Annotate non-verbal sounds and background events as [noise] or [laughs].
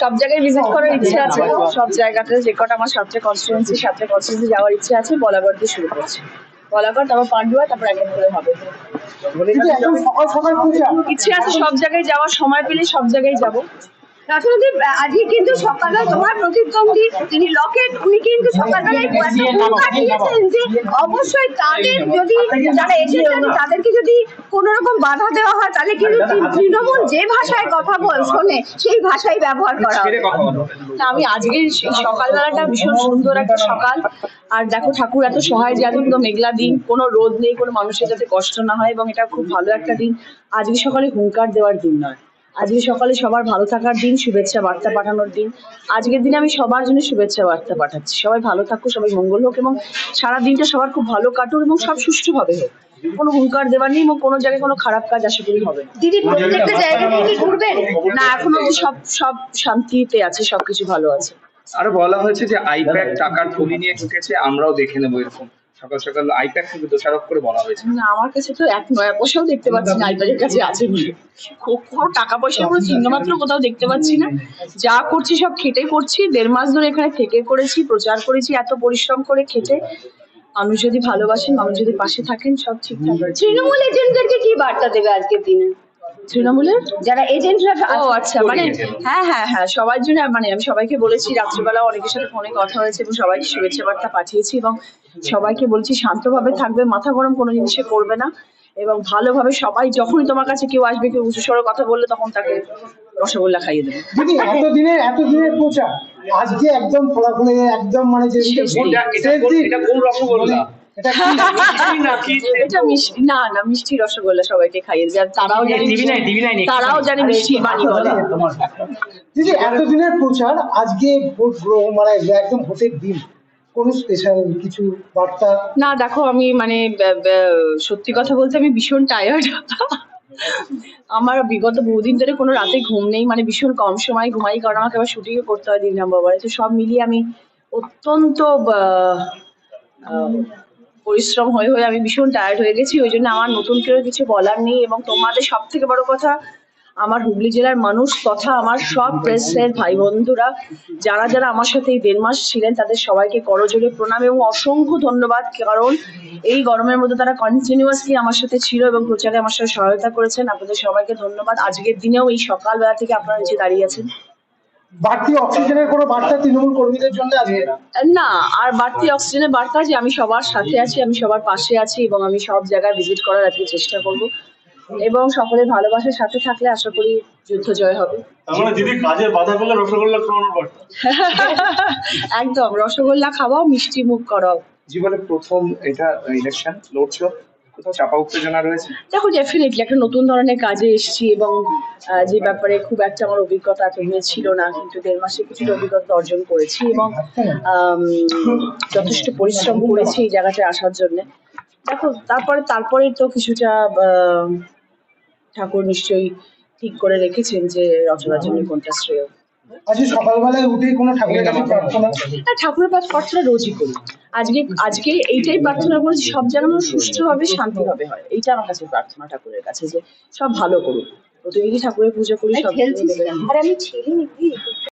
সব জায়গায় ভিজিট করার ইচ্ছে আছে সব জায়গাতে যে কটা আমার সাতটা কনস্টিটুয়েন্সি সাতটা কনস্টিটুয়েন্সি যাওয়ার ইচ্ছে আছে বলাগড় দিয়ে শুরু করছি। বলাগড় তারপর পান্ডুয়া তারপর এক এক করে হবে একদম ইচ্ছে আছে সব জায়গায় যাওয়ার সময় পেলে সব জায়গায় যাব। আজকে কিন্তু সকালবেলা তোমার প্রতিদ্বন্দ্বী তিনি লকেট উনি কিন্তু সকালবেলায় দিয়েছেন যে অবশ্যই তাদের যদি যারা এসেছেন তাদেরকে যদি কোনো রকম বাধা দেওয়া হয় তাহলে কিন্তু তৃণমূল যে ভাষায় কথা বল শোনে সেই ভাষাই ব্যবহার করা। না, আমি আজকে সকালবেলাটা ভীষণ সুন্দর একটা সকাল। আর দেখো ঠাকুর এত সহায় যে একদম মেঘলা দিন কোনো রোদ নেই কোনো মানুষের যাতে কষ্ট না হয় এবং এটা খুব ভালো একটা দিন। আজকে সকালে হুঙ্কার দেওয়ার দিন নয়। আজকে সকালে সবার ভালো থাকার দিন শুভেচ্ছা বার্তা পাঠানোর দিন। আজকের দিনে আমি সবার জন্য শুভেচ্ছা বার্তা পাঠাচ্ছি। সবাই ভালো থাকুক সবাই মঙ্গল হোক এবং সারা দিনটা সবার খুব ভালো কাটুক এবং সব সুষ্ঠুভাবে হোক। কোনো হুঙ্কার দেওয়ার নেই এবং কোনো জায়গায় কোনো খারাপ কাজ আশা করি হবে না। দিদি প্রত্যেকটা জায়গা থেকে ঘুরবেন না এখনও অবধি সব সব শান্তিতে আছে সবকিছু ভালো আছে। আরও বলা হয়েছে যে আইপ্যাক টাকার থলি নিয়ে ঢুকেছে আমরাও দেখে নেব এরকম। সকাল সকাল আইপ্যাক থেকে দোষারোপ করে বলা হয়েছে। না আমার কাছে তো এক নয়া পয়সাও দেখতে পাচ্ছি না আইপ্যাডের কাছে আছে বলে। কোনো টাকা পয়সার কোনো চিহ্ন মাত্র কোথাও দেখতে পাচ্ছি না। যা করছি সব খেটে করছি দেড় মাস ধরে এখানে থেকে করেছি প্রচার করেছি এত পরিশ্রম করে খেটে। মানুষ যদি ভালোবাসেন মানুষ যদি পাশে থাকেন সব ঠিকঠাক। তৃণমূল এজেন্টদেরকে কি বার্তা দেবে আজকের দিনে? তৃণমূলের? যারা এজেন্টরা ও আচ্ছা মানে হ্যাঁ হ্যাঁ হ্যাঁ সবার জন্য মানে আমি সবাইকে বলেছি রাত্রিবেলা অনেকের সাথে ফোনে কথা হয়েছে এবং সবাইকে শুভেচ্ছা বার্তা পাঠিয়েছি এবং সবাইকে বলছি শান্তভাবে থাকবে মাথা গরম কোনো জিনিসে করবে না এবং ভালোভাবে সবাই যখনই তোমার কাছে কেউ আসবে কেউ উঁচু স্বরে কথা বললে তখন তাকে রসগোল্লা খাইয়ে দেবে। দিদি এতদিনের এতদিনের পূজা আজকে একদম ফলাফলে একদম মানে যে কোন রসগোল্লা? [laughs] না না মিষ্টি রসগোল্লা সবাইকে খাইয়ে আর তারাও জানে তারাও জানে মিষ্টি বাণী বলে দিদি এতদিনের প্রচার আজকে মানে একদম ভোটের দিন কোন স্পেশাল কিছু বার্তা? না দেখো আমি মানে সত্যি কথা বলতে আমি ভীষণ টায়ার্ড আমার বিগত বহুদিন ধরে কোনো রাতে ঘুম নেই মানে ভীষণ কম সময় ঘুমাই কারণ আমাকে আবার শুটিংও করতে হয় দিন নম্বরে তো সব মিলিয়ে আমি অত্যন্ত আহ, পরিশ্রম হয়ে হয়ে আমি ভীষণ টায়ার্ড হয়ে গেছি। ওই জন্য আমার নতুন করে কিছু বলার নেই এবং তোমাদের সব থেকে বড় কথা, আমার হুগলি জেলার মানুষ তথা আমার সব প্রেসের ভাই বন্ধুরা যারা যারা আমার সাথে এই দেড় মাস ছিলেন, তাদের সবাইকে করজোরে প্রণাম এবং অসংখ্য ধন্যবাদ। কারণ এই গরমের মধ্যে তারা কন্টিনিউয়াসলি আমার সাথে ছিল এবং প্রচারে আমার সাথে সহায়তা করেছেন। আপনাদের সবাইকে ধন্যবাদ। আজকের দিনেও এই সকালবেলা থেকে আপনারা নিচে দাঁড়িয়ে আছেন বাড়তি অক্সিজেনের কোনো বার্তা তৃণমূল কর্মীদের জন্য আজকে না? আর বাড়তি অক্সিজেনের বার্তা যে আমি সবার সাথে আছি আমি সবার পাশে আছি এবং আমি সব জায়গায় ভিজিট করার আজকে চেষ্টা করব। এবং সকলের ভালোবাসার সাথে থাকলে আশা করি যুদ্ধ জয় হবে। তার মানে কাজের বাধা পেলে রসগোল্লা খাওয়ানোর বার্তা। [laughs] একদম রসগোল্লা খাওয়াও মিষ্টি মুখ করাও। জীবনে প্রথম এটা ইলেকশন লড়ছো। কোথাও চাপা উত্তেজনা রয়েছে? দেখো ডেফিনেটলি একটা নতুন ধরনের কাজে এসেছি এবং যে ব্যাপারে খুব একটা আমার অভিজ্ঞতা এতদিনে ছিল না, কিন্তু দেড় মাসে কিছুটা অভিজ্ঞতা অর্জন করেছি এবং যথেষ্ট পরিশ্রম করেছি এই জায়গাটায় আসার জন্য। দেখো, তারপরে তারপরে তো কিছুটা ঠাকুর নিশ্চয়ই ঠিক করে রেখেছেন যে রচনার জন্য কোনটা শ্রেয়। আজকে সকালবেলায় উঠে কোনো ঠাকুরের কাছে প্রার্থনা না ঠাকুরের প্রার্থনা রোজই করি। আজকে আজকে এইটাই প্রার্থনা করেছি সব যেন সুষ্ঠুভাবে শান্তিভাবে হয়। এইটা আমার কাছে প্রার্থনা ঠাকুরের কাছে যে সব ভালো করুক। প্রতিদিনই ঠাকুরের পুজো করি সব আর আমি ছেড়ে নিবি